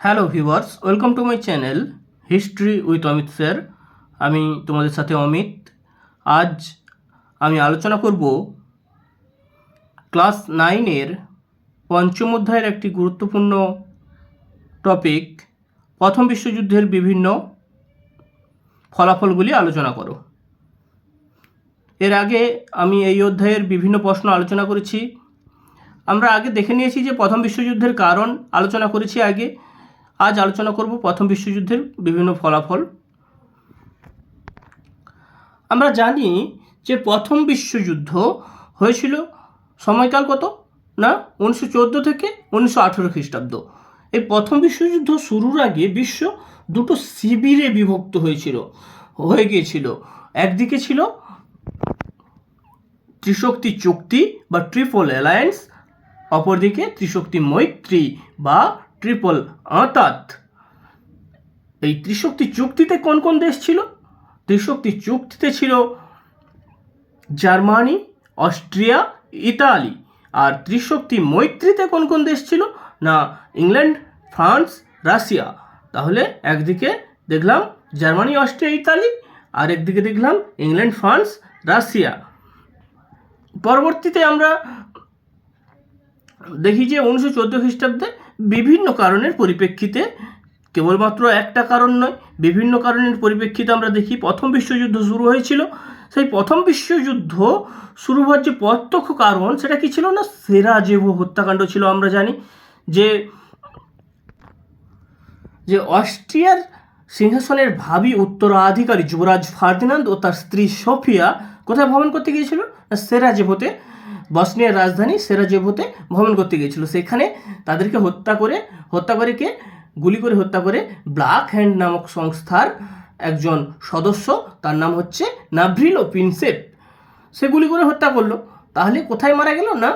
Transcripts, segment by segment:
Hello viewers welcome to my channel history with Amit sir আমি তোমাদের সাথে অমিত। আজ আমি আলোচনা করব ক্লাস নাইনের পঞ্চম অধ্যায়ের একটি গুরুত্বপূর্ণ টপিক প্রথম বিশ্বযুদ্ধের বিভিন্ন ফলাফলগুলি আলোচনা করো। এর আগে আমি এই অধ্যায়ের বিভিন্ন প্রশ্ন আলোচনা করেছি। আমরা আগে দেখে নিয়েছি যে প্রথম বিশ্বযুদ্ধের কারণ আলোচনা করেছি আগে। আজ আলোচনা করব প্রথম বিশ্বযুদ্ধের বিভিন্ন ফলাফল। আমরা জানি যে প্রথম বিশ্বযুদ্ধ হয়েছিল সময়কাল কত? না, উনিশশো চোদ্দ থেকে উনিশশো আঠেরো খ্রিস্টাব্দ। এই প্রথম বিশ্বযুদ্ধ শুরুর আগে বিশ্ব দুটো শিবিরে বিভক্ত হয়েছিল, হয়ে গিয়েছিল। একদিকে ছিল ত্রিশক্তি চুক্তি বা ট্রিপল অ্যালায়েন্স, অপরদিকে ত্রিশক্তি মৈত্রী বা ট্রিপল আঁতাত এই ত্রিশক্তি চুক্তিতে কোন কোন দেশ ছিল? ত্রিশক্তি চুক্তিতে ছিল জার্মানি, অস্ট্রিয়া, ইতালি। আর ত্রিশক্তি মৈত্রীতে কোন কোন দেশ ছিল? না, ইংল্যান্ড, ফ্রান্স, রাশিয়া। তাহলে একদিকে দেখলাম জার্মানি, অস্ট্রিয়া, ইতালি, আর একদিকে দেখলাম ইংল্যান্ড, ফ্রান্স, রাশিয়া। পরবর্তীতে আমরা দেখি যে উনিশশো চোদ্দ খ্রিস্টাব্দে বিভিন্ন কারণের পরিপ্রেক্ষিতে, কেবলমাত্র একটা কারণ নয়, বিভিন্ন কারণের পরিপ্রেক্ষিতে আমরা দেখি প্রথম বিশ্বযুদ্ধ শুরু হয়েছিল। সেই প্রথম বিশ্বযুদ্ধ শুরু হওয়ার যে প্রত্যক্ষ কারণ, সেটা কি ছিল না? সেরাজেভো হত্যাকাণ্ড ছিল আমরা জানি, যে যে অস্ট্রিয়ার সিংহাসনের ভাবি উত্তরাধিকারী যুবরাজ ফার্দিনান্দ ও তার স্ত্রী সোফিয়া কোথায় ভ্রমণ করতে গিয়েছিল? সেরাজেভোতে বসনিয়ার রাজধানী সেরাজেভোতে ভ্রমণ করতে গিয়েছিল। সেখানে তাদেরকে হত্যা করে হত্যা করে কে? গুলি করে হত্যা করে ব্ল্যাক হ্যান্ড নামক সংস্থার একজন সদস্য, তার নাম হচ্ছে নাভ্রিলো পিনসেপ। সে গুলি করে হত্যা করল। তাহলে কোথায় মারা গেল না?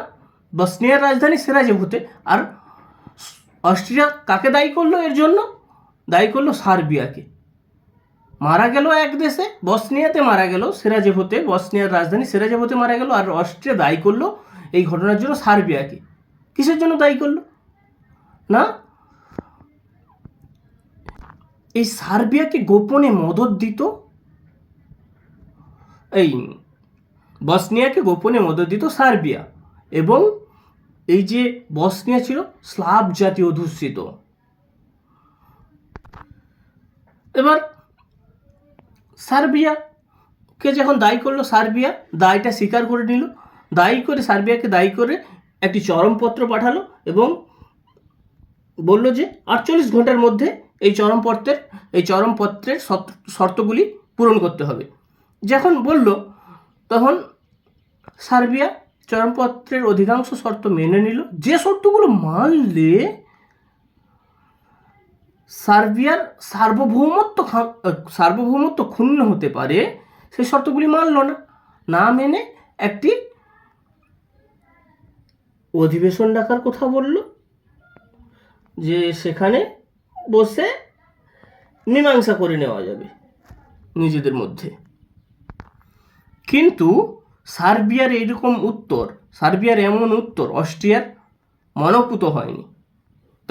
বসনিয়ার রাজধানী সেরাজেভোতে আর অস্ট্রিয়া কাকে দায়ী করল এর জন্য? দায়ী করল সার্বিয়াকে। মারা গেল এক দেশে, বসনিয়াতে মারা গেল, সেরাজেভোতে, বসনিয়ার রাজধানী সেরাজেভোতে মারা গেল, আর অস্ট্রিয়া দায়ী করল এই ঘটনার জন্য সার্বিয়াকে। কিসের জন্য দায়ী করল? না? এই সার্বিয়াকে গোপনে মদত দিত? এই বসনিয়াকে গোপনে মদত দিত সার্বিয়া এবং এই যে বসনিয়া ছিল স্লাভ জাতি অধ্যুষিত এবার সার্বিয়াকে যখন দায়ী করল সার্বিয়া, দায়টা স্বীকার করে নিল। দায়ী করে সার্বিয়াকে দায়ী করে একটি চরমপত্র পাঠালো এবং বলল যে, আটচল্লিশ ঘণ্টার মধ্যে এই চরমপত্রের এই চরমপত্রের শর্তগুলি পূরণ করতে হবে। যখন বলল, তখন সার্বিয়া চরমপত্রের অধিকাংশ শর্ত মেনে নিল। যে শর্তগুলো মানলে সার্বিয়ার সার্বভৌমত্ব সার্বভৌমত্ব ক্ষুণ্ণ হতে পারে সেই শর্তগুলি মানল না। না মেনে একটি অধিবেশন ডাকার কথা বলল, যে সেখানে বসে মীমাংসা করে নেওয়া যাবে নিজেদের মধ্যে। কিন্তু সার্বিয়ার এইরকম উত্তর, সার্বিয়ার এমন উত্তর অস্ট্রিয়ার মনপুত হয়নি।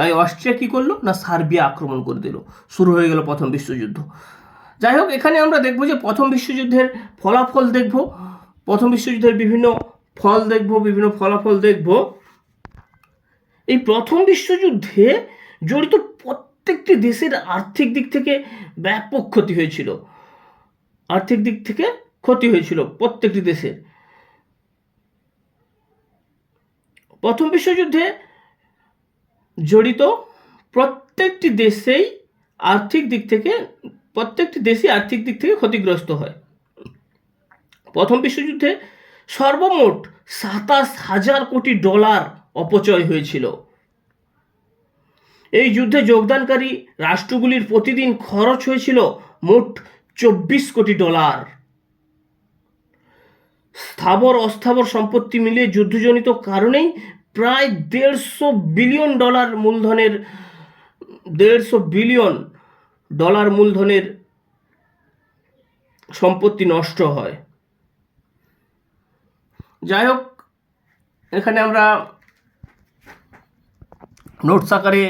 তাই অস্ট্রিয়া কী করল? না সার্বিয়া আক্রমণ করে দিল। শুরু হয়ে গেল প্রথম বিশ্বযুদ্ধ। যাই হোক, এখানে আমরা দেখব যে প্রথম বিশ্বযুদ্ধের ফলাফল দেখব। প্রথম বিশ্বযুদ্ধের বিভিন্ন ফল দেখব, বিভিন্ন ফলাফল দেখব। এই প্রথম বিশ্বযুদ্ধে জড়িত প্রত্যেকটি দেশের আর্থিক দিক থেকে ব্যাপক ক্ষতি হয়েছিল। আর্থিক দিক থেকে ক্ষতি হয়েছিল প্রত্যেকটি দেশের। প্রথম বিশ্বযুদ্ধে জড়িত প্রত্যেকটি দেশেই আর্থিক দিক থেকে, প্রত্যেকটি দেশই আর্থিক দিক থেকে ক্ষতিগ্রস্ত হয়। প্রথম বিশ্বযুদ্ধে সর্বমোট সাতাশ হাজার কোটি ডলার অপচয় হয়েছিল। এই যুদ্ধে যোগদানকারী রাষ্ট্রগুলির প্রতিদিন খরচ হয়েছিল মোট চব্বিশ কোটি ডলার। স্থাবর অস্থাবর সম্পত্তি মিলিয়ে যুদ্ধজনিত কারণেই প্রায় দেড়শো বিলিয়ন ডলার মূলধনের, দেড়শো বিলিয়ন ডলার মূলধনের সম্পত্তি নষ্ট হয়। যাই হোক, এখানে আমরা নোটস আকারে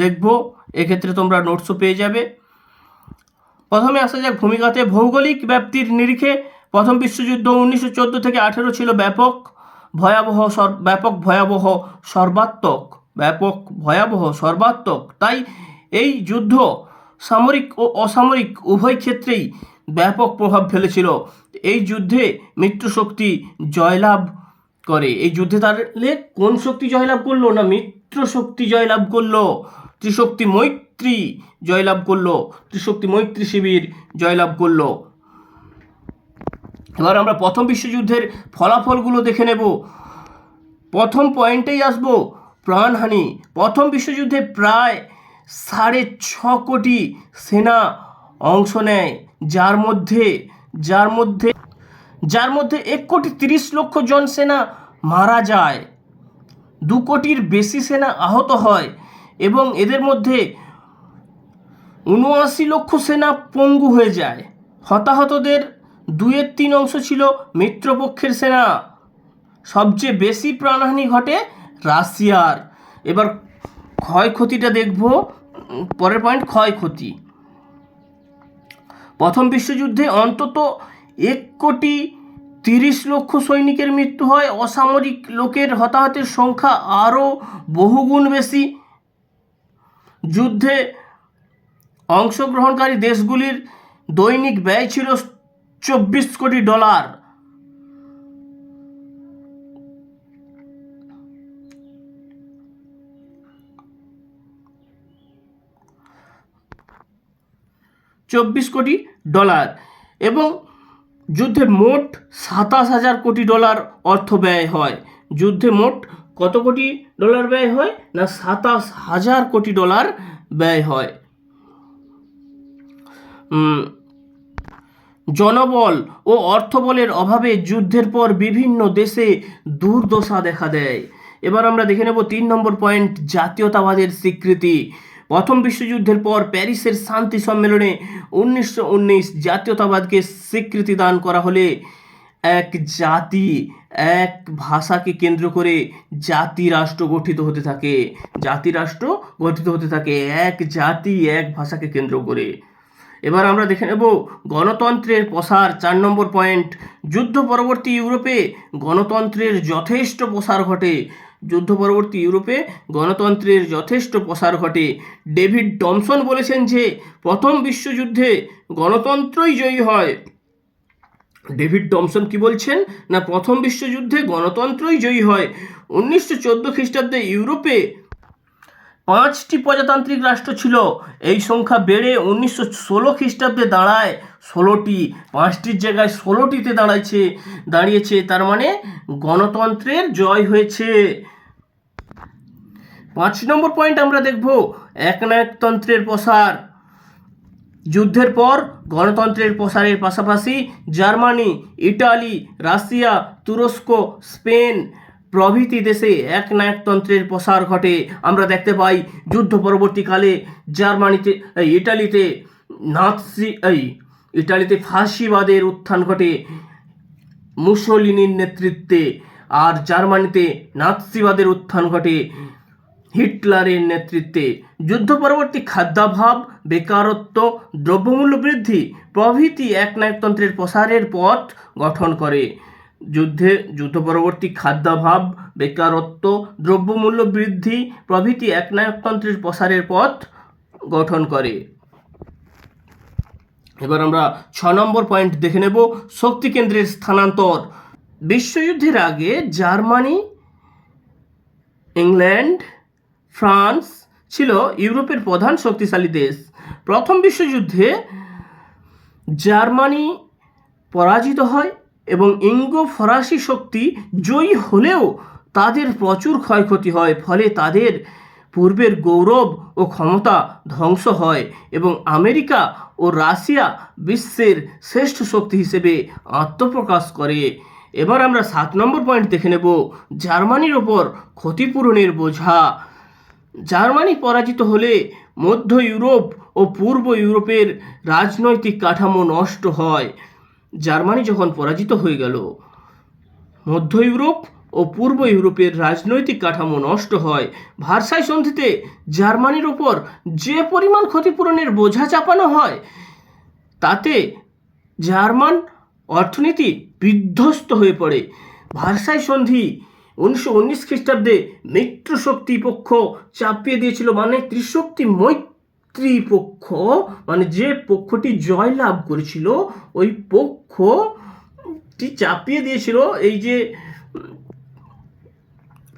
দেখব। এক্ষেত্রে তোমরা নোটসও পেয়ে যাবে। প্রথমে আসা যাক ভূমিকাতে ভৌগোলিক ব্যাপ্তির নিরিখে প্রথম বিশ্বযুদ্ধ উনিশশো চোদ্দ থেকে আঠেরো ছিল ব্যাপক। ভয়াবহ ব্যাপক ভয়াবহ সর্বাত্মক, ব্যাপক ভয়াবহ সর্বাত্মক। তাই এই যুদ্ধ সামরিক ও অসামরিক উভয় ক্ষেত্রেই ব্যাপক প্রভাব ফেলেছিল। এই যুদ্ধে মিত্রশক্তি জয়লাভ করে। এই যুদ্ধে তাহলে কোন শক্তি জয়লাভ করল না মিত্র শক্তি জয়লাভ করল? ত্রিশক্তি মৈত্রী জয়লাভ করল। ত্রিশক্তি মৈত্রী শিবির জয়লাভ করল। এবার আমরা প্রথম বিশ্বযুদ্ধের ফলাফলগুলো দেখে নেব। প্রথম পয়েন্টেই আসব প্রাণহানি। প্রথম বিশ্বযুদ্ধে প্রায় সাড়ে ছ কোটি সেনা অংশ নেয়। যার মধ্যে যার মধ্যে যার মধ্যে এক কোটি তিরিশ লক্ষ জন সেনা মারা যায়। দু কোটির বেশি সেনা আহত হয় এবং এদের মধ্যে উনআশি লক্ষ সেনা পঙ্গু হয়ে যায়। হতাহতদের দুয়ের তিন অংশ ছিল মিত্রপক্ষের সেনা সবচেয়ে বেশি প্রাণহানি ঘটে রাশিয়ার। এবার ক্ষয়ক্ষতিটা দেখব, পরের পয়েন্ট ক্ষয়ক্ষতি। প্রথম বিশ্বযুদ্ধে অন্তত এক কোটি তিরিশ লক্ষ সৈনিকের মৃত্যু হয়। অসামরিক লোকের হতাহতের সংখ্যা আরও বহুগুণ বেশি। যুদ্ধে অংশগ্রহণকারী দেশগুলির দৈনিক ব্যয় ছিল চব্বিশ কোটি ডলার। চব্বিশ কোটি ডলার এবং যুদ্ধে মোট সাতাশ হাজার কোটি ডলার অর্থ ব্যয় হয়। যুদ্ধে মোট কত কোটি ডলার ব্যয় হয় না সাতাশ হাজার কোটি ডলার ব্যয় হয়? জনবল ও অর্থবলের অভাবে যুদ্ধের পর বিভিন্ন দেশে দুর্দশা দেখা দেয়। এবার আমরা দেখে নেব তিন নম্বর পয়েন্ট, জাতীয়তাবাদের স্বীকৃতি। প্রথম বিশ্বযুদ্ধের পর প্যারিসের শান্তি সম্মেলনে উনিশশো উনিশ জাতীয়তাবাদকে স্বীকৃতি দান করা হলে এক জাতি, এক ভাষাকে কেন্দ্র করে জাতি রাষ্ট্র গঠিত হতে থাকে। জাতি রাষ্ট্র গঠিত হতে থাকে। এক জাতি, এক ভাষাকে কেন্দ্র করে। এবার আমরা দেখে নেব গণতন্ত্রের প্রসার, চার নম্বর পয়েন্ট যুদ্ধ পরবর্তী ইউরোপে গণতন্ত্রের যথেষ্ট প্রসার ঘটে। যুদ্ধ পরবর্তী ইউরোপে গণতন্ত্রের যথেষ্ট প্রসার ঘটে। ডেভিড ডমসন বলেছেন যে, প্রথম বিশ্বযুদ্ধে গণতন্ত্রই জয়ী হয়। ডেভিড ডমসন কি বলছেন? না, প্রথম বিশ্বযুদ্ধে গণতন্ত্রই জয়ী হয়। উনিশশো চোদ্দ খ্রিস্টাব্দে ইউরোপে পাঁচটি প্রজাতান্ত্রিক রাষ্ট্র ছিল। এই সংখ্যা বেড়ে উনিশশো ষোলো খ্রিস্টাব্দে দাঁড়ায় ষোলোটি। পাঁচটির জায়গায় ষোলোটিতে দাঁড়াইছে, দাঁড়িয়েছে, তার মানে গণতন্ত্রের জয় হয়েছে। পাঁচ নম্বর পয়েন্ট আমরা দেখব, একনায়কতন্ত্রের প্রসার। যুদ্ধের পর গণতন্ত্রের প্রসারের পাশাপাশি জার্মানি, ইটালি, রাশিয়া, তুরস্ক, স্পেন প্রভৃতি দেশে একনায়কতন্ত্রের প্রসার ঘটে। আমরা দেখতে পাই যুদ্ধ পরবর্তীকালে জার্মানিতে ইটালিতে নাৎসি, এই ইটালিতে ফাঁসিবাদের উত্থান ঘটে মুসোলিনির নেতৃত্বে। আর জার্মানিতে নাৎসিবাদের উত্থান ঘটে হিটলারের নেতৃত্বে। যুদ্ধ পরবর্তী খাদ্যাভাব, বেকারত্ব, দ্রব্যমূল্য বৃদ্ধি প্রভৃতি একনায়কতন্ত্রের প্রসারের পথ গঠন করে। যুদ্ধে যুদ্ধ পরবর্তী খাদ্যাভাব, বেকারত্ব, দ্রব্যমূল্য বৃদ্ধি প্রভৃতি একনায়কতন্ত্রের প্রসারের পথ গঠন করে। এবার আমরা ছ নম্বর পয়েন্ট দেখে নেব শক্তি কেন্দ্রের স্থানান্তর। বিশ্বযুদ্ধের আগে জার্মানি, ইংল্যান্ড, ফ্রান্স ছিল ইউরোপের প্রধান শক্তিশালী দেশ। প্রথম বিশ্বযুদ্ধে জার্মানি পরাজিত হয়। এবং ইঙ্গো ফরাসি শক্তি জয়ী হলেও তাদের প্রচুর ক্ষয়ক্ষতি হয়, ফলে তাদের পূর্বের গৌরব ও ক্ষমতা ধ্বংস হয় এবং আমেরিকা ও রাশিয়া বিশ্বের শ্রেষ্ঠ শক্তি হিসেবে আত্মপ্রকাশ করে। এবার আমরা সাত নম্বর পয়েন্ট দেখে নেব, জার্মানির ওপর ক্ষতিপূরণের বোঝা। জার্মানি পরাজিত হলে মধ্য ইউরোপ ও পূর্ব ইউরোপের রাজনৈতিক কাঠামো নষ্ট হয়। জার্মানি যখন পরাজিত হয়ে গেল, মধ্য ইউরোপ ও পূর্ব ইউরোপের রাজনৈতিক কাঠামো নষ্ট হয়। ভার্সাই সন্ধিতে জার্মানির ওপর যে পরিমাণ ক্ষতিপূরণের বোঝা চাপানো হয়, তাতে জার্মান অর্থনীতি বিধ্বস্ত হয়ে পড়ে। ভার্সাই সন্ধি উনিশশো উনিশ খ্রিস্টাব্দে মিত্র শক্তি পক্ষ চাপিয়ে দিয়েছিল মানে ত্রিশক্তি মৈত্রী পক্ষ মানে যে পক্ষটি জয়লাভ করেছিল, ওই পক্ষটি চাপিয়ে দিয়েছিল এই যে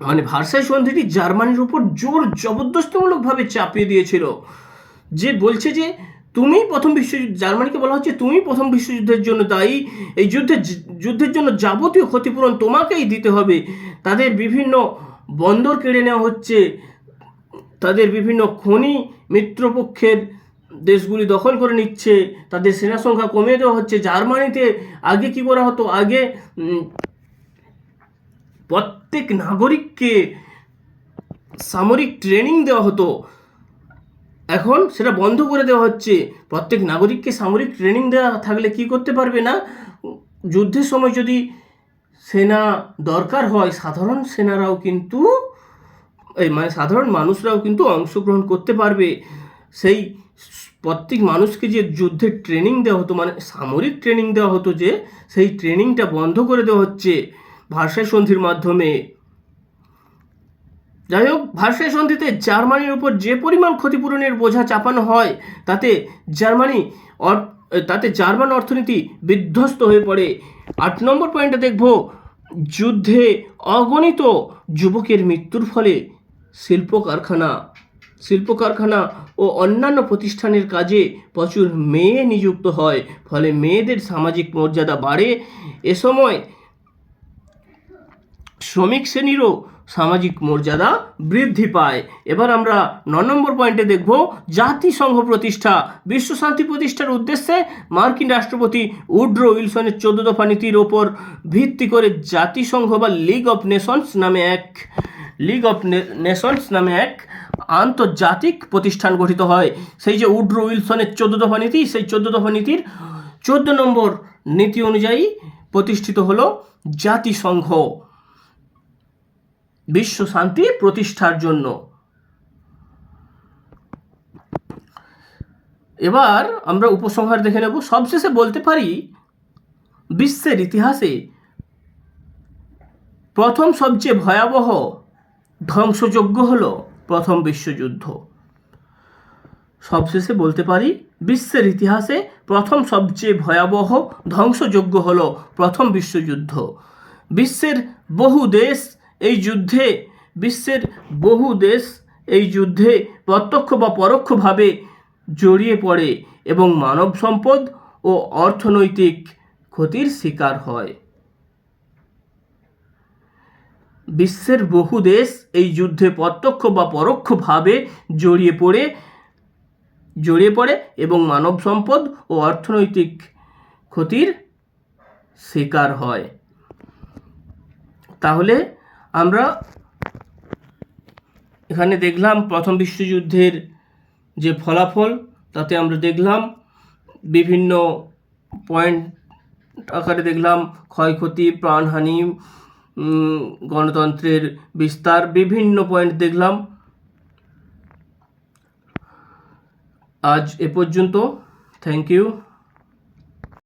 মানে ভার্সাই সন্ধিটি জার্মানির উপর জোর জবরদস্তিমূলকভাবে চাপিয়ে দিয়েছিল। যে বলছে যে তুমি প্রথম বিশ্বযুদ্ধ জার্মানিকে বলা হচ্ছে তুমি প্রথম বিশ্বযুদ্ধের জন্য দায়ী। এই যুদ্ধের যুদ্ধের জন্য যাবতীয় ক্ষতিপূরণ তোমাকেই দিতে হবে। তাদের বিভিন্ন বন্দর কেড়ে নেওয়া হচ্ছে। তাদের বিভিন্ন খনি মিত্রপক্ষের দেশগুলি দখল করে নিচ্ছে, তাদের সেনা সংখ্যা কমিয়ে দেওয়া হচ্ছে। জার্মানিতে আগে কি করা হতো? আগে প্রত্যেক নাগরিককে সামরিক ট্রেনিং দেওয়া হতো। এখন সেটা বন্ধ করে দেওয়া হচ্ছে। প্রত্যেক নাগরিককে সামরিক ট্রেনিং দেওয়া থাকলে কি করতে পারবে না? যুদ্ধের সময় যদি সেনা দরকার হয়, সাধারণ সেনারাও কিন্তু মানে সাধারণ মানুষরাও কিন্তু অংশগ্রহণ করতে পারবে। সেই প্রত্যেক মানুষকে যে যুদ্ধের ট্রেনিং দেওয়া হতো মানে সামরিক ট্রেনিং দেওয়া হতো যে, সেই ট্রেনিংটা বন্ধ করে দেওয়া হচ্ছে ভাষায় সন্ধির মাধ্যমে। যাই হোক, ভার্সাই সন্ধিতে জার্মানির উপর যে পরিমাণ ক্ষতিপূরণের বোঝা চাপানো হয়, তাতে জার্মানি তাতে জার্মান অর্থনীতি বিধ্বস্ত হয়ে পড়ে। আট নম্বর পয়েন্টে দেখব, যুদ্ধে অগণিত যুবকের মৃত্যুর ফলে শিল্প কারখানা শিল্প কারখানা ও অন্যান্য প্রতিষ্ঠানের কাজে প্রচুর মেয়ে নিযুক্ত হয়, ফলে মেয়েদের সামাজিক মর্যাদা বাড়ে। এ সময় শ্রমিক শ্রেণীরও সামাজিক মর্যাদা বৃদ্ধি পায়। এবার আমরা ন নম্বর পয়েন্টে দেখব জাতিসংঘ প্রতিষ্ঠা। বিশ্ব শান্তি প্রতিষ্ঠার উদ্দেশ্যে মার্কিন রাষ্ট্রপতি উড্রো উইলসনের চোদ্দ দফা নীতির ওপর ভিত্তি করে জাতিসংঘ বা লিগ অফ নেশনস নামে এক লিগ অফ নেশনস নামে এক আন্তর্জাতিক প্রতিষ্ঠান গঠিত হয়। সেই যে উড্রো উইলসনের চোদ্দ দফা নীতি, সেই চোদ্দ দফা নীতির চোদ্দ নম্বর নীতি অনুযায়ী প্রতিষ্ঠিত হল জাতিসংঘ। বিশ্ব শান্তি প্রতিষ্ঠার জন্য। এবার আমরা উপসংহার দেখে নেব। সবশেষে বলতে পারি, বিশ্বের ইতিহাসে প্রথম সবচেয়ে ভয়াবহ ধ্বংসযজ্ঞ হল প্রথম বিশ্বযুদ্ধ। সবশেষে বলতে পারি, বিশ্বের ইতিহাসে প্রথম সবচেয়ে ভয়াবহ ধ্বংসযজ্ঞ হল প্রথম বিশ্বযুদ্ধ। বিশ্বের বহু দেশ এই যুদ্ধে, বিশ্বের বহু দেশ এই যুদ্ধে প্রত্যক্ষ বা পরোক্ষভাবে জড়িয়ে পড়ে এবং মানব সম্পদ ও অর্থনৈতিক ক্ষতির শিকার হয়। বিশ্বের বহু দেশ এই যুদ্ধে প্রত্যক্ষ বা পরোক্ষভাবে জড়িয়ে পড়ে জড়িয়ে পড়ে এবং মানব সম্পদ ও অর্থনৈতিক ক্ষতির শিকার হয়। তাহলে আমরা এখানে দেখলাম প্রথম বিশ্বযুদ্ধের যে ফলাফল, তাতে আমরা দেখলাম বিভিন্ন পয়েন্ট আকারে দেখলাম ক্ষয়ক্ষতি, প্রাণহানি গণতন্ত্রের বিস্তার বিভিন্ন পয়েন্ট দেখলাম। আজ এ পর্যন্ত। Thank you